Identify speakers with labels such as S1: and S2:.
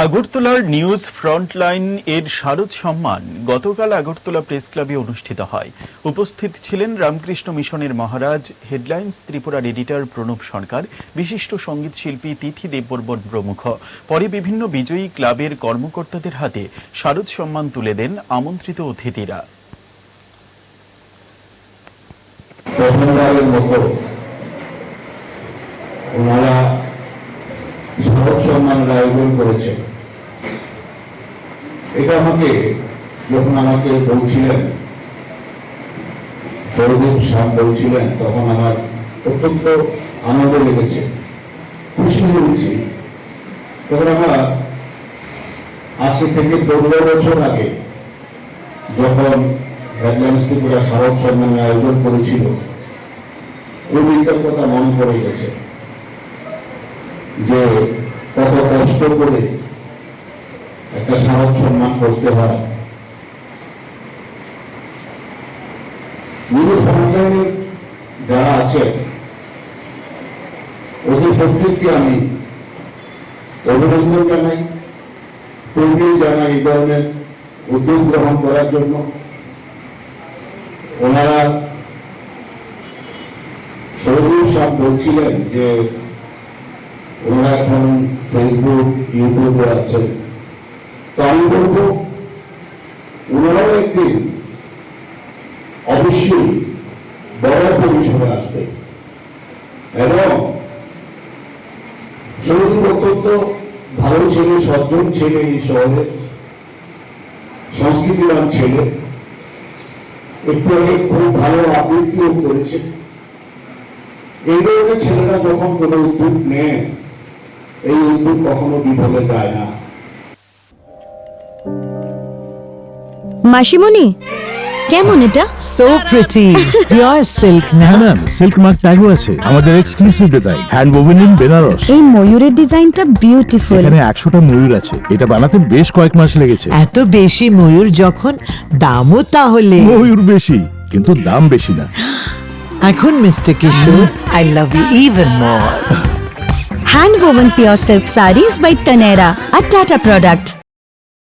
S1: আগরতলার news frontline এর শারদ সম্মান গতকাল আগরতলা প্রেস ক্লাবে অনুষ্ঠিত হয়। উপস্থিত ছিলেন রামকৃষ্ণ মিশনের মহারাজ, হেডলাইন্স ত্রিপুরার এডিটর প্রণব সরকার, বিশিষ্ট সংগীত শিল্পী তিথি দেববর্মন প্রমুখ। পরে বিভিন্ন বিজয়ী ক্লাবের কর্মকর্তাদের হাতে শারদ সম্মান তুলে দেন আমন্ত্রিত অতিথিরা।
S2: ভারত সম্মানের আয়োজন করেছে। এটা আমাকে যখন আমাকে বলছিলেন সৌদীপ শাহ বলছিলেন, তখন আমার অত্যন্ত আনন্দ লেগেছে, খুশি হয়েছি। তখন আমার আজকে থেকে পনেরো বছর আগে যখন হেডলাইন্স ত্রিপুরা শারদ সম্মানের আয়োজন করেছিল ওই কথা মনে পড়ে গেছে। যে কত কষ্ট করে একটা শারদ সম্মান করতে হয়। নিউজ ফ্রন্টলাইনের যারা আছে ওদের প্রত্যেককে আমি অভিনন্দন জানাই তৈরি জানাই এই ধরনের উদ্যোগ গ্রহণ করার জন্য। ওনারা সৌরভ সাহ বলছিলেন যে ওনারা এখন ফেসবুক ইউটিউবে আছেন তো আমি বলব, ওনারাও একদিন অবশ্যই বড় পরিসরে আসবে এবং সৌরভ অত্যন্ত ভালো ছেলে, সজ্জন ছেলে এই শহরে। সংস্কৃতিবান ছেলে। একটু আগে খুব ভালো আবৃত্তিও করেছে। এই ধরনের ছেলেরা যখন কোনো উদ্যোগ নেয় এই উদ্যোগ কখনো বিফলে যায় না।
S3: মাসিমণি কেমন এটা?
S4: সো প্রিটি পিওর সিল্ক না
S5: ম্যাম সিল্ক মার্ক ট্যাগও আছে। আমাদের exclusive design hand woven in Benaras
S3: এই ময়ূরের ডিজাইনটা বিউটিফুল
S5: এখানে একশোটা ময়ূর আছে। এটা বানাতে বেশ কয়েক মাস লেগেছে।
S4: এত বেশি ময়ূর যখন দামও তাহলে।
S5: ময়ূর বেশি কিন্তু দাম বেশি না।
S4: এখন mister Kishore I love you even more
S3: Handwoven pure silk sarees by Tanera, a Tata product.